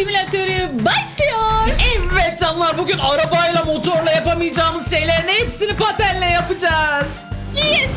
simülatörü başlıyor. Evet canlar bugün arabayla motorla yapamayacağımız şeylerin hepsini patenle yapacağız. Yes.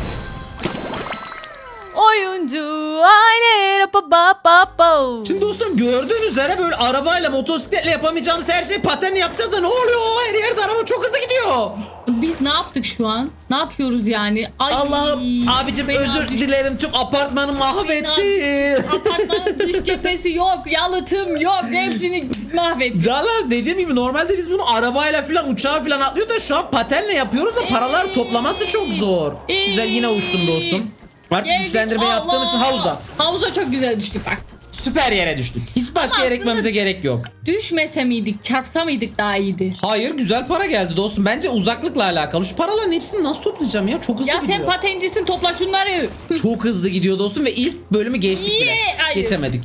Oyuncu aile pa pa pa pa. Şimdi dostum gördüğünüz üzere böyle arabayla motosikletle yapamayacağımız her şeyi patenle yapacağız da ne oluyor? Her yerde araba çok hızlı gidiyor. Biz ne yaptık şu an? Ne yapıyoruz yani? Ay, Allah'ım abicim fena özür düş- dilerim tüm apartmanı mahvetti. Apartmanın dış cephesi yok, yalıtım yok. Hepsini mahvetti. Canlar dediğim gibi normalde biz bunu arabayla falan uçağa falan atlıyor da şu an patenle yapıyoruz da paralar toplaması çok zor. Ee, Güzel yine uçtum dostum. Artık Geldik. güçlendirme yaptığım için Allah! havuza. Havuza çok güzel düştük bak. Süper yere düştük. Hiç başka Ama yere gitmemize gerek yok. Düşmese miydik, çarpsa mıydık daha iyiydi. Hayır güzel para geldi dostum. Bence uzaklıkla alakalı. Şu paraların hepsini nasıl toplayacağım ya? Çok hızlı Ya gidiyor. sen patencisin topla şunları. Çok hızlı gidiyor dostum ve ilk bölümü geçtik bile. Niye? Hayır. Geçemedik.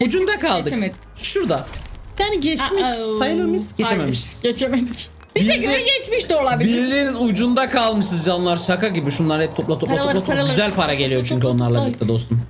Ucunda kaldık. Geçemedik. Şurada. Yani geçmiş Aa, sayılır mıyız? hayır, Geçememişiz. geçemedik. Bize Bildi- göre geçmiş de olabilir. Bildiğiniz ucunda kalmışız canlar. Şaka gibi. Şunları hep topla topla Paraları, topla. topla. paraları. Güzel para geliyor çünkü onlarla birlikte dostum.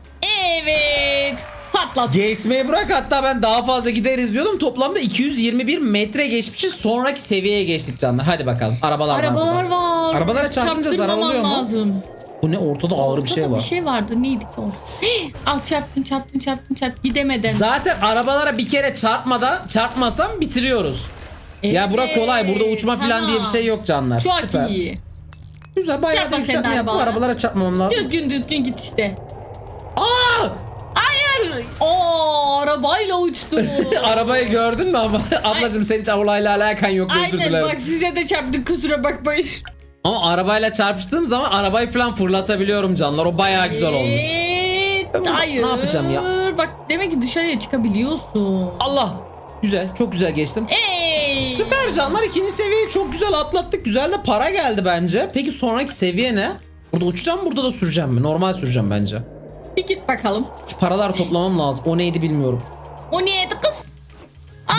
Evet. Patlat. Geçmeyi bırak hatta ben daha fazla gideriz diyordum. Toplamda 221 metre geçmişiz. Sonraki seviyeye geçtik canlar. Hadi bakalım. Arabalar, var Arabalar burada. var. Arabalara çarpınca zarar Çarptırmaman oluyor mu? lazım. Bu ne ortada ağır bir şey Ortada var. Bir şey vardı. Neydi o? Al çarptın çarptın çarptın çarp gidemeden. Zaten arabalara bir kere çarpmadan çarpmasam bitiriyoruz. Ya bura kolay. Burada uçma falan tamam. diye bir şey yok canlar. Çok Süper. iyi. Güzel bayağı da Çarpma sen de yükseltme yaptım. arabalara. Arabalara çarpmamam lazım. Düzgün düzgün git işte. Aa! Hayır. Oo arabayla uçtu. Arabayı gördün mü ama? Ablacığım senin hiç olayla alakan yok özür Aynen dilerim. bak size de çarptık kusura bakmayın. Ama arabayla çarpıştığım zaman arabayı falan fırlatabiliyorum canlar. O bayağı güzel olmuş. Evet. Ben Hayır. ne yapacağım ya? Bak demek ki dışarıya çıkabiliyorsun. Allah! Güzel, çok güzel geçtim. Ey. Süper canlar ikinci seviyeyi çok güzel atlattık. Güzel de para geldi bence. Peki sonraki seviye ne? Burada uçacağım burada da süreceğim mi? Normal süreceğim bence. Bir git bakalım. Şu paralar toplamam lazım. O neydi bilmiyorum. O niyeti kız.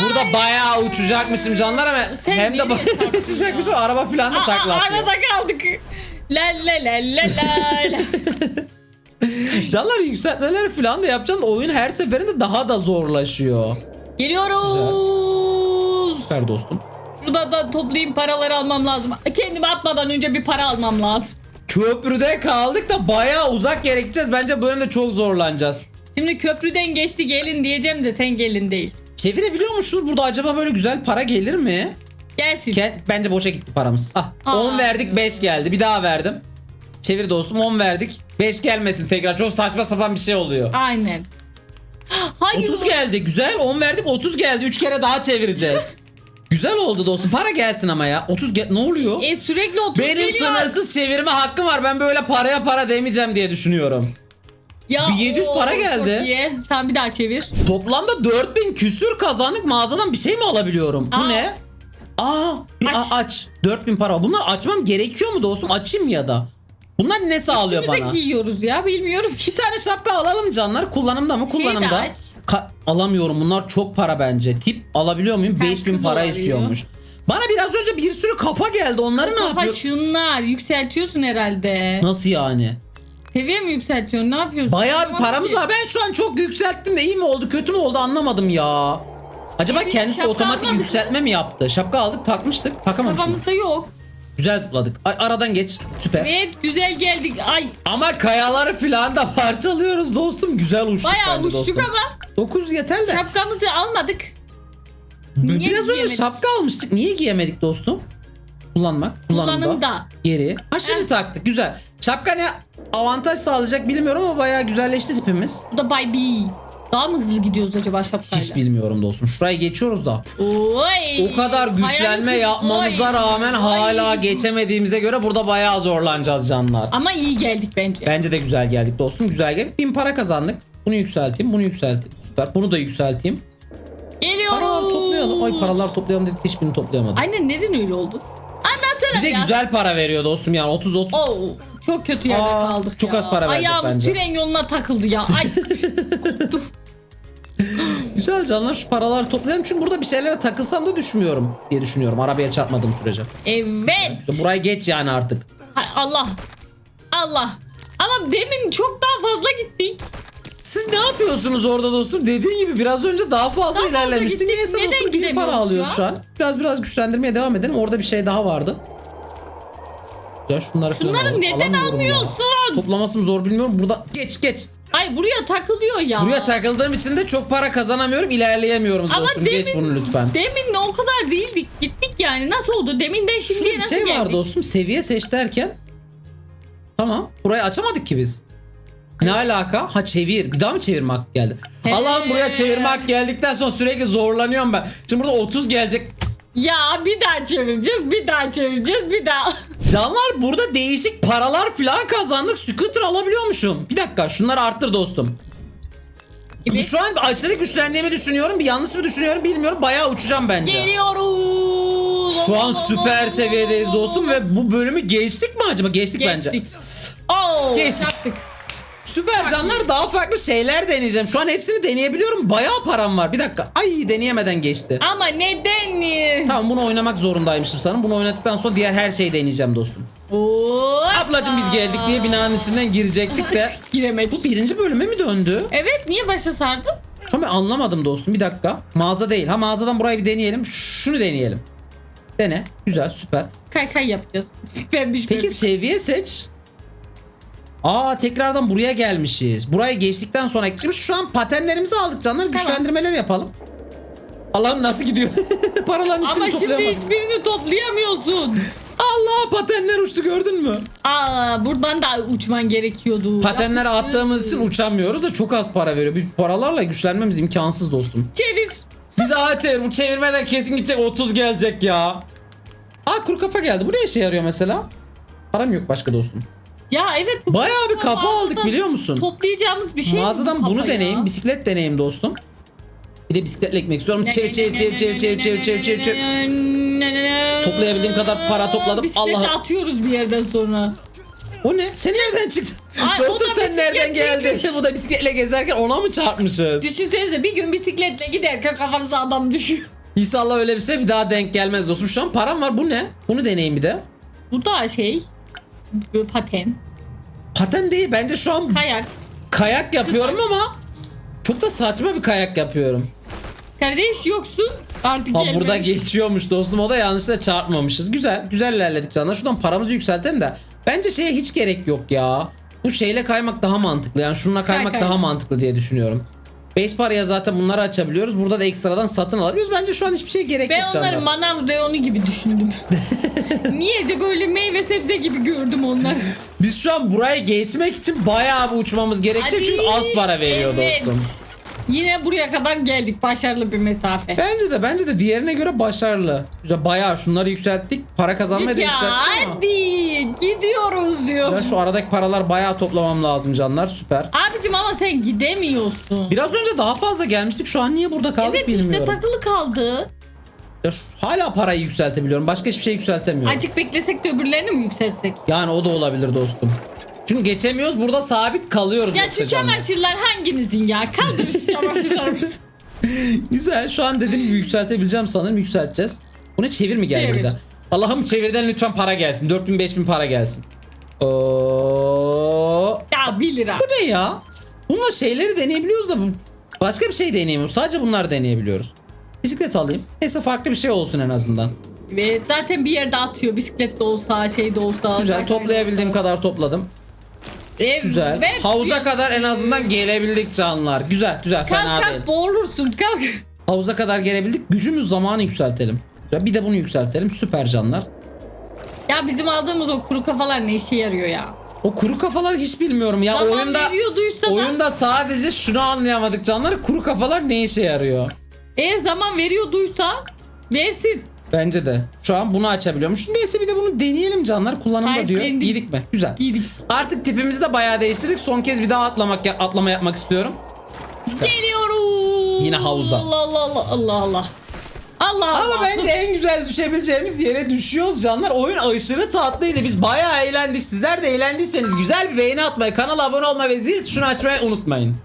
Burada Ay. bayağı uçacakmışım canlar ama Sen hem de bayağı çarptın uçacakmışım. ya? Araba falan da Aa, takla atıyor. Arada kaldık. La la la la la la. Canlar yükseltmeleri falan da yapacağım da oyun her seferinde daha da zorlaşıyor. Geliyoruz. Süper dostum. Şurada da toplayayım paraları almam lazım. Kendimi atmadan önce bir para almam lazım. Köprüde kaldık da bayağı uzak gerekeceğiz. Bence bu bölümde çok zorlanacağız. Şimdi köprüden geçti gelin diyeceğim de sen gelindeyiz. Çevirebiliyormuşuz burada acaba böyle güzel para gelir mi? Gelsin. Ke- Bence boşa gitti paramız. Ah, Aa. 10 verdik 5 geldi. Bir daha verdim. Çevir dostum 10 verdik. 5 gelmesin tekrar. Çok saçma sapan bir şey oluyor. Aynen. Hayır. 30 geldi. Güzel 10 verdik 30 geldi. 3 kere daha çevireceğiz. Güzel oldu dostum. Para gelsin ama ya. 30 gel ne oluyor? E sürekli 30 Benim geliyor. sınırsız çevirme hakkım var. Ben böyle paraya para demeyeceğim diye düşünüyorum. Ya, Bir 700 para geldi. İyi. Tamam bir daha çevir. Toplamda 4000 küsür kazandık. Mağazadan bir şey mi alabiliyorum? Bu Aa. ne? Aa, bir Aç. aç. aç. 4000 para. Bunlar açmam gerekiyor mu dostum? Açayım ya da. Bunlar ne sağlıyor Bize bana? giyiyoruz ya bilmiyorum ki. Bir tane şapka alalım canlar. Kullanımda mı? Şeyi de Kullanımda. aç. Ka- alamıyorum. Bunlar çok para bence. Tip alabiliyor muyum? Ha, 5000 kız para olabiliyor. istiyormuş. Bana biraz önce bir sürü kafa geldi. Onları ne Kafa yapıyor? şunlar yükseltiyorsun herhalde. Nasıl yani? Seviye mi yükseltiyorsun ne yapıyorsun? Bayağı bir Anlamadım paramız ki. var. Ben şu an çok yükselttim de iyi mi oldu kötü mü oldu anlamadım ya. Acaba E biz kendisi şapka otomatik almadık yükseltme mi yaptı? Şapka aldık takmıştık. Takamamıştık. Kafamızda yok. Güzel zıpladık. Ay, aradan geç. Süper. Evet güzel geldik. Ay Ama kayaları filan da parçalıyoruz dostum. Güzel uçtuk bayağı bence uçtuk dostum. ama 9 yeter de. şapkamızı almadık. Niye Biraz önce giyemedik? şapka almıştık. Niye giyemedik dostum? Kullanmak. Kullanımda. Kullanımda. Geri. Ha şimdi taktık. Güzel. Şapka ne avantaj sağlayacak bilmiyorum ama bayağı güzelleşti tipimiz. Bu da Bay B. Daha mı hızlı gidiyoruz acaba şapkayla? Hiç bilmiyorum dostum. Şurayı geçiyoruz da. Oy. O kadar güçlenme Hayal- yapmamıza Oy. rağmen Oy. hala geçemediğimize göre burada bayağı zorlanacağız canlar. Ama iyi geldik bence. Bence de güzel geldik dostum. Güzel geldik. Bin para kazandık. Bunu yükselteyim. Bunu yükselteyim. Süper. Bunu da yükselteyim. Geliyoruz. Paralar toplayalım. Ay paralar toplayalım dedik. Hiçbirini toplayamadık. Aynen neden öyle oldu? Anlatsana Bir de ya. güzel para veriyor dostum yani 30 30. Oo, çok kötü yerde Aa, kaldık çok ya. az para verecek Ayağımız bence. tren yoluna takıldı ya. Ay koptu. Güzel canlar şu paralar toplayalım çünkü burada bir şeylere takılsam da düşmüyorum diye düşünüyorum arabaya çarpmadığım sürece. Evet. İşte burayı geç yani artık. Ay, Allah. Allah. Ama demin çok daha fazla gittik. Siz ne yapıyorsunuz orada dostum? Dediğin gibi biraz önce daha fazla Daha fazla ilerlemiştik. gittik. Neyse Neden dostum bir para alıyoruz şu şu an? Biraz biraz güçlendirmeye devam edelim. Orada bir şey daha vardı. Ya şunları alalım. neden Alamıyorum ya. almıyorsun? Toplaması mı zor bilmiyorum. Burada geç geç. Ay buraya takılıyor ya. Buraya takıldığım için de çok para kazanamıyorum. ilerleyemiyorum Ama dostum. Geç demin- bunu lütfen. Demin o kadar değildik. Gittik yani. Nasıl oldu? Deminden Şurada şimdiye bir nasıl şey geldik? var dostum. Seviye seç derken. Tamam. Burayı açamadık ki biz. Ne alaka? Ha çevir. Bir daha mı çevirmek geldi? Allah'ım buraya çevirmek geldikten sonra sürekli zorlanıyorum ben. Şimdi burada 30 gelecek. Ya bir daha çevireceğiz, bir daha çevireceğiz, bir daha. Canlar burada değişik paralar falan kazandık. Scooter alabiliyormuşum. Bir dakika şunları arttır dostum. Evet. Şu an aşırı güçlendiğimi düşünüyorum. Bir yanlış mı düşünüyorum bilmiyorum. Bayağı uçacağım bence. Geliyoruz. Şu an süper seviyedeyiz dostum ve bu bölümü geçtik mi acaba? Geçtik, bence. Geçtik. Oo, Geçtik. yaptık. Süper canlar daha farklı şeyler deneyeceğim. Şu an hepsini deneyebiliyorum. Bayağı param var. Bir dakika. Ay deneyemeden geçti. Ama neden? Tamam bunu oynamak zorundaymışım sanırım. Bunu oynadıktan sonra diğer her şeyi deneyeceğim dostum. Hoppa. Ablacım biz geldik diye binanın içinden girecektik de. Giremedik. Bu birinci bölüme mi döndü? Evet niye başa sardı? Şu an ben anlamadım dostum. Bir dakika. Mağaza değil. Ha mağazadan burayı bir deneyelim. Şunu deneyelim. Dene. Güzel süper. Kay kay yapacağız. Pembiş Peki pembiş. seviye seç. Aa tekrardan buraya gelmişiz. Burayı geçtikten sonra şimdi şu an patenlerimizi aldık canlar. Güçlendirmeler yapalım. Allah'ım nasıl gidiyor? Paraların hiçbirini Ama şimdi toplayamadım. hiçbirini toplayamıyorsun. Allah patenler uçtu gördün mü? Aa buradan da uçman gerekiyordu. Patenler Yapıştı. attığımız için uçamıyoruz da çok az para veriyor. Bir paralarla güçlenmemiz imkansız dostum. Çevir. Bir daha çevir. Bu çevirmeden kesin gidecek 30 gelecek ya. Aa kuru kafa geldi. Bu ne işe yarıyor mesela? Param yok başka dostum. Ya evet. bu Bayağı bir kafa aldık biliyor musun? Toplayacağımız bir şey bu Mağazadan kafa bunu ya? deneyim. Bisiklet deneyim dostum. Bir de bisikletle ekmek istiyorum. Çevir çevir çevir çevir çevir çevir çevir çevir çevir. Toplayabildiğim kadar para topladım. Bisikleti atıyoruz bir yerden sonra. O ne? Sen nereden çıktın? Ay, Dostum sen nereden geldin? Bu da bisikletle gezerken ona mı çarpmışız? Düşünsenize bir gün bisikletle giderken kafanıza adam düşüyor. İnşallah öyle bir şey bir daha denk gelmez dostum. Şu an param var. Bu ne? Bunu deneyim bir de. Bu da şey. Paten. Paten değil. Bence şu an Kayak. kayak yapıyorum ama çok da saçma bir kayak yapıyorum. Kardeş yoksun. Artık Ha gelmemiş. burada geçiyormuş dostum. O da yanlışlıkla çarpmamışız. Güzel. Güzel ilerledik canlar. Şuradan paramızı yükseltelim de. Bence şeye hiç gerek yok ya. Bu şeyle kaymak daha mantıklı. Yani şununla kaymak kay. daha mantıklı diye düşünüyorum. 5 paraya zaten bunları açabiliyoruz. Burada da ekstradan satın alabiliyoruz. Bence şu an hiçbir şey gerek Ben yok canlar. onları manav reyonu gibi düşündüm. Niyeyse böyle meyve sebze gibi gördüm onları. Biz şu an buraya geçmek için bayağı bir uçmamız gerekecek. Hadi. Çünkü az para veriyor Evet. dostum. Yine buraya kadar geldik. Başarılı bir mesafe. Bence de bence de diğerine göre başarılı. Güzel bayağı şunları yükselttik. Para kazanmayı da ya yükselttik ama. hadi gidiyoruz diyor. Ya şu aradaki paralar bayağı toplamam lazım canlar. Süper. Abicim ama sen gidemiyorsun. Biraz önce daha fazla gelmiştik. Şu an niye burada kaldık Evet bilmiyorum. işte takılı kaldı. Ya şu- hala parayı yükseltebiliyorum. Başka hiçbir şey yükseltemiyorum. Azıcık beklesek de öbürlerini mi yükselsek? Yani o da olabilir dostum. Çünkü geçemiyoruz. Burada sabit kalıyoruz. Ya şu çamaşırlar hanginizin ya? Kaldır şu çamaşırlarımızı. Güzel. Şu an dediğim gibi yükseltebileceğim sanırım. Yükselteceğiz. Bu ne çevir mi geldi Çevir. bir? Allah'ım çevirden lütfen para gelsin. 4000 5000 para gelsin. Oo. ya 1 lira. Bu ne ya? Bununla şeyleri deneyebiliyoruz da bu- başka bir şey deneyemiyoruz. Sadece bunlar deneyebiliyoruz. Bisiklet alayım. Neyse farklı bir şey olsun en azından. Evet zaten bir yerde atıyor. Bisiklet de olsa şey de olsa. Güzel toplayabildiğim olsa. kadar topladım. Evet, Güzel. Havuza kadar en azından gelebildik canlar. Güzel güzel Kalk fena kalk değil. boğulursun kalk. Havuza kadar gelebildik. Gücümüz zamanı yükseltelim. Bir de bunu yükseltelim. Süper canlar. Ya bizim aldığımız o kuru kafalar ne işe yarıyor ya? O kuru kafalar hiç bilmiyorum ya. Zaman oyunda veriyorduysa da oyunda sadece şunu anlayamadık canlar. Kuru kafalar ne işe yarıyor? eğer zaman veriyorduysa versin. Bence de. Şu an bunu açabiliyormuş. Neyse bir de bunu deneyelim canlar. Kullanımda diyor. Sahiplendik. Giydik mi? Güzel. Giydik. Artık tipimizi de bayağı değiştirdik. Son kez bir daha atlamak atlama yapmak istiyorum. Geliyoruz. Yine havuza. Allah Allah Allah Allah Allah. Allah Allah. Ama bence en güzel düşebileceğimiz yere düşüyoruz canlar. Oyun aşırı tatlıydı. Biz bayağı eğlendik. Sizler de eğlendiyseniz güzel bir beğeni atmayı, kanala abone olmayı ve zil tuşunu açmayı unutmayın.